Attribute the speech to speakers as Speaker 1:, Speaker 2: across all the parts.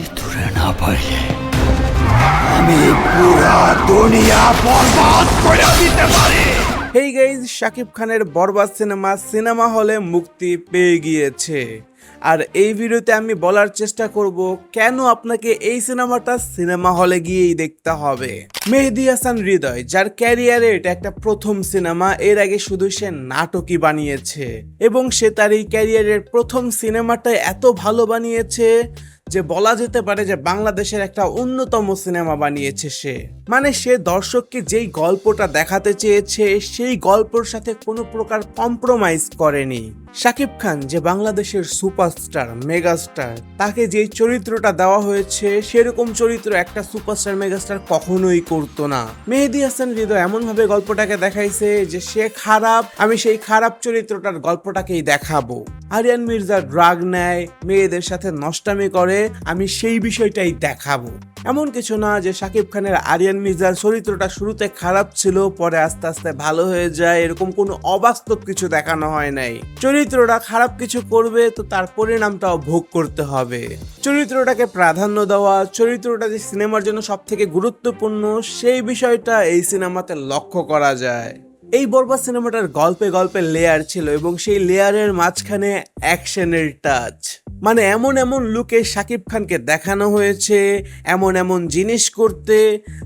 Speaker 1: ভিতরে না পাইলে আমি পুরা দুনিয়া বরবাদ করে দিতে পারি।
Speaker 2: হেই গাইজ শাকিব খানের বরবাদ সিনেমা সিনেমা হলে মুক্তি পেয়ে গিয়েছে। আর এই ভিডিওতে আমি বলার চেষ্টা করব, কেন আপনাকে এই সিনেমাটা সিনেমা হলে গিয়েই দেখতে হবে? মেহেদি হাসান হৃদয়, যার ক্যারিয়ারে এটা একটা প্রথম সিনেমা, এর আগে শুধু সে নাটকই বানিয়েছে। এবং সে তার এই ক্যারিয়ারের প্রথম সিনেমাটা এত ভালো বানিয়েছে যে বলা যেতে পারে যে বাংলাদেশের একটা অন্যতম সিনেমা বানিয়েছে সে। মানে সে দর্শককে যেই গল্পটা দেখাতে চেয়েছে, সেই গল্পর সাথে কোনো প্রকার কম্প্রোমাইজ করেনি। শাকিব খান যে বাংলাদেশের সুপারস্টার, মেগাস্টার, তাকে যেই চরিত্রটা দেওয়া হয়েছে, সেরকম চরিত্র একটা সুপারস্টার, মেগাস্টার কখনোই করতো না। মেহেদি হাসান হৃদয় এমন ভাবে গল্পটাকে দেখাইছে যে সে খারাপ, আমি সেই খারাপ চরিত্রটার গল্পটাকেই দেখাবো। আরিয়ান মির্জা ড্রাগ নেয়, মেয়েদের সাথে নষ্টামি করে, আমি সেই বিষয়টাই দেখাবো। এমন কিছু না যে শাকিব খানের আরিয়ান মির্জার চরিত্রটা শুরুতে খারাপ ছিল, পরে আস্তে আস্তে ভালো হয়ে যায়, এরকম কোনো অবাস্তব কিছু দেখানো হয় নাই। চরিত্রটা খারাপ কিছু করবে, তো তার পরিণামটাও ভোগ করতে হবে। চরিত্রটাকে প্রাধান্য দেওয়া, চরিত্রটা যে সিনেমার জন্য সব থেকে গুরুত্বপূর্ণ, সেই বিষয়টা এই সিনেমাতে লক্ষ্য করা যায়। এই বরবাদ সিনেমাটার গল্পে গল্পে লেয়ার ছিল এবং সেই লেয়ারের মাঝখানে অ্যাকশনের টাচ মানে এমন এমন লুকে শাকিব খানকে দেখানো হয়েছে, এমন এমন জিনিস করতে,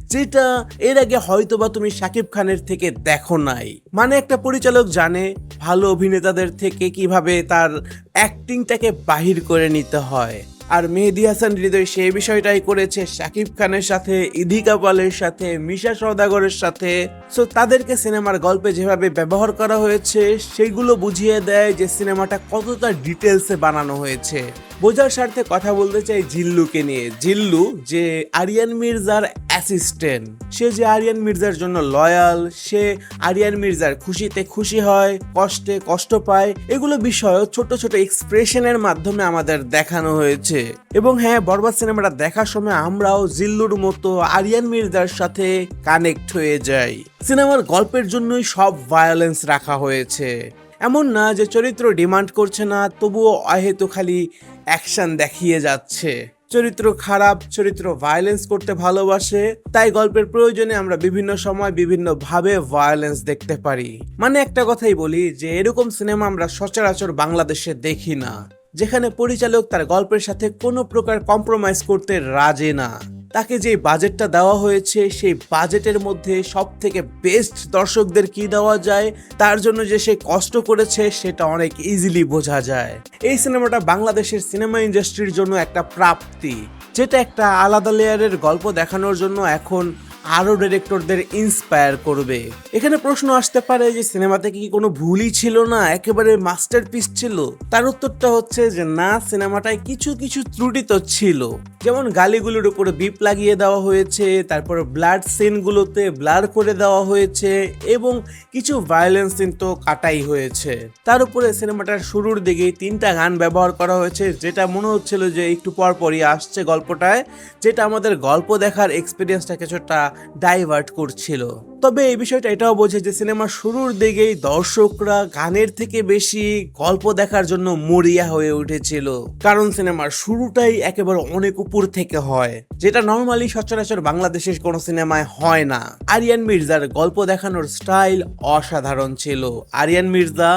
Speaker 2: যেটা এর আগে হয়তো বা তুমি শাকিব খানের থেকে দেখো নাই। মানে একটা পরিচালক জানে ভালো অভিনেতাদের থেকে কীভাবে তার অ্যাক্টিংটাকে বাহির করে নিতে হয়। আর মেহেদি হাসান হৃদয় সেই বিষয়টাই করেছে শাকিব খানের সাথে ইদিকা পালের সাথে, মিশা সওদাগরের সাথে। সো তাদেরকে সিনেমার গল্পে যেভাবে ব্যবহার করা হয়েছে সেগুলো বুঝিয়ে দেয় যে সিনেমাটা কতটা ডিটেলসে বানানো হয়েছে। বোঝার স্বার্থে কথা বলতে চাই জিল্লুকে নিয়ে। জিল্লু যে আরিয়ান মির্জার অ্যাসিস্ট্যান্ট সে যে আরিয়ান মির্জার জন্য লয়াল সে আরিয়ান মির্জার খুশিতে খুশি হয়, কষ্টে কষ্ট পায়, এগুলো বিষয় ছোট ছোট এক্সপ্রেশনের মাধ্যমে আমাদের দেখানো হয়েছে। এবং হ্যাঁ বরবাদ সিনেমাটা দেখার সময় আমরাও জিল্লুর মতো আরিয়ান মির্জার সাথে কানেক্ট হয়ে যাই। সিনেমার গল্পের জন্যই সব ভায়োলেন্স রাখা হয়েছে। এমন না যে চরিত্র ডিমান্ড করছে না, তবুও অহেতু খালি অ্যাকশন দেখিয়ে যাচ্ছে। চরিত্র খারাপ, চরিত্র ভায়োলেন্স করতে ভালোবাসে, তাই গল্পের প্রয়োজনে আমরা বিভিন্ন সময় বিভিন্ন ভাবে ভায়োলেন্স দেখতে পারি। মানে একটা কথাই বলি যে, এরকম সিনেমা আমরা সচরাচর বাংলাদেশে দেখি না, যেখানে পরিচালক তার গল্পের সাথে কোনো প্রকার কম্প্রোমাইজ করতে রাজে না। তাকে যে বাজেটটা দেওয়া হয়েছে, সেই বাজেটের মধ্যে সব থেকে বেস্ট দর্শকদের কি দেওয়া যায়, তার জন্য যে সে কষ্ট করেছে, সেটা অনেক ইজিলি বোঝা যায়। এই সিনেমাটা বাংলাদেশের সিনেমা ইন্ডাস্ট্রির জন্য একটা প্রাপ্তি, যেটা একটা আলাদা লেয়ারের গল্প দেখানোর জন্য এখন আরও ডিরেক্টরদের ইন্সপায়ার করবে। এখানে প্রশ্ন আসতে পারে যে সিনেমাতে কি কোনো ভুলই ছিল না? একেবারে মাস্টারপিস ছিল? তার উত্তরটা হচ্ছে যে না সিনেমাটায় কিছু কিছু ত্রুটি তো ছিল। যেমন গালিগুলোর উপরে বিপ লাগিয়ে দেওয়া হয়েছে, তারপর ব্লাড সিনগুলোতে ব্লার করে দেওয়া হয়েছে এবং কিছু ভায়োলেন্স সিন তো কাটাই হয়েছে। তার উপরে সিনেমাটার শুরুর দিকে তিনটা গান ব্যবহার করা হয়েছে, যেটা মনে হচ্ছিল যে একটু পর পরই আসছে গল্পটায়, যেটা আমাদের গল্প দেখার এক্সপিরিয়েন্সটা কিছুটা ডাইভার্ট করছিল। তবে এই বিষয়টা এটাও বোঝে যে সিনেমার শুরুর দিকেই দর্শকরা গানের থেকে বেশি গল্প দেখার জন্য মরিয়া হয়ে উঠেছিল। কারণ সিনেমার শুরুটাই একেবারে অনেক উপর থেকে হয়, যেটা নর্মালি সচরাচর বাংলাদেশের কোনো সিনেমায় হয় না। আরিয়ান মির্জার গল্প দেখানোর স্টাইল অসাধারণ ছিল। আরিয়ান মির্জা,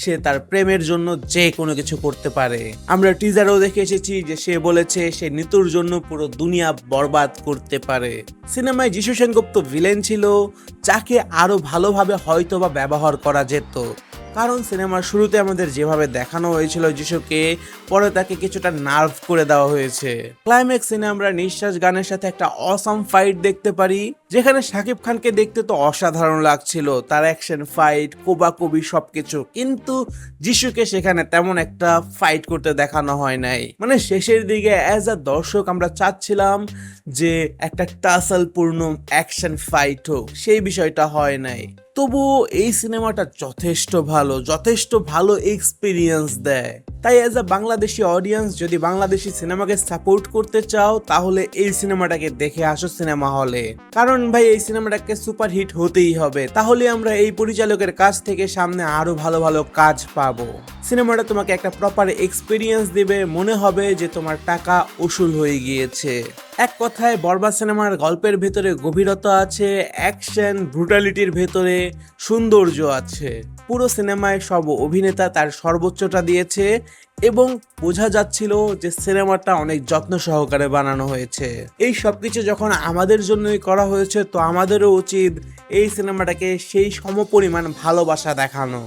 Speaker 2: সে তার প্রেমের জন্য যে কোনো কিছু করতে পারে। আমরা টিজারও দেখে এসেছি যে সে বলেছে সে নিতুর জন্য পুরো দুনিয়া বরবাদ করতে পারে। সিনেমায় যিশু সেনগুপ্ত ভিলেন ছিল যাকে আরও ভালোভাবে হয়তোবা ব্যবহার করা যেত। কারণ সিনেমার শুরুতে আমাদের যেভাবে দেখানো হয়েছিল যিশুকে, পরে তাকে কিছুটা নার্ভ করে দেওয়া হয়েছে। ক্লাইম্যাক্স সিনে আমরা নিঃশ্বাস গানের সাথে একটা অসাম ফাইট দেখতে পারি, যেখানে শাকিব খানকে দেখতে তো অসাধারণ লাগছিল। তার অ্যাকশন ফাইট কোবাকবি সবকিছু। কিন্তু যিশুকে সেখানে তেমন একটা ফাইট করতে দেখানো হয় নাই। মানে শেষের দিকে অ্যাজ আ দর্শক আমরা চাচ্ছিলাম যে একটা টাসালপূর্ণ অ্যাকশন ফাইট হোক, সেই বিষয়টা হয় নাই। তবুও এই সিনেমাটা যথেষ্ট ভালো যথেষ্ট ভালো এক্সপিরিয়েন্স দেয়। তাই অ্যাজ আ বাংলাদেশি অডিয়েন্স যদি বাংলাদেশি সিনেমাকে সাপোর্ট করতে চাও, তাহলে এই সিনেমাটাকে দেখে আসো সিনেমা হলে কারণ ভাই, এই সিনেমাটাকে সুপার হিট হতেই হবে। তাহলে আমরা এই পরিচালকের কাছ থেকে সামনে আরও ভালো ভালো কাজ পাবো। সিনেমাটা তোমাকে একটা প্রপার এক্সপিরিয়েন্স দিবে। মনে হবে যে তোমার টাকা উসুল হয়ে গিয়েছে। এক কথায়, বরবাদ সিনেমার গল্পের ভেতরে গভীরতা আছে অ্যাকশন ব্রুটালিটির ভেতরে সৌন্দর্য আছে। পুরো সিনেমায় সব অভিনেতা তার সর্বোচ্চটা দিয়েছে। এবং বোঝা যাচ্ছিল যে সিনেমাটা অনেক যত্ন সহকারে বানানো হয়েছে। এই সব কিছু যখন আমাদের জন্যই করা হয়েছে, তো আমাদেরও উচিত এই সিনেমাটাকে সেই সমপরিমাণ ভালোবাসা দেখানো।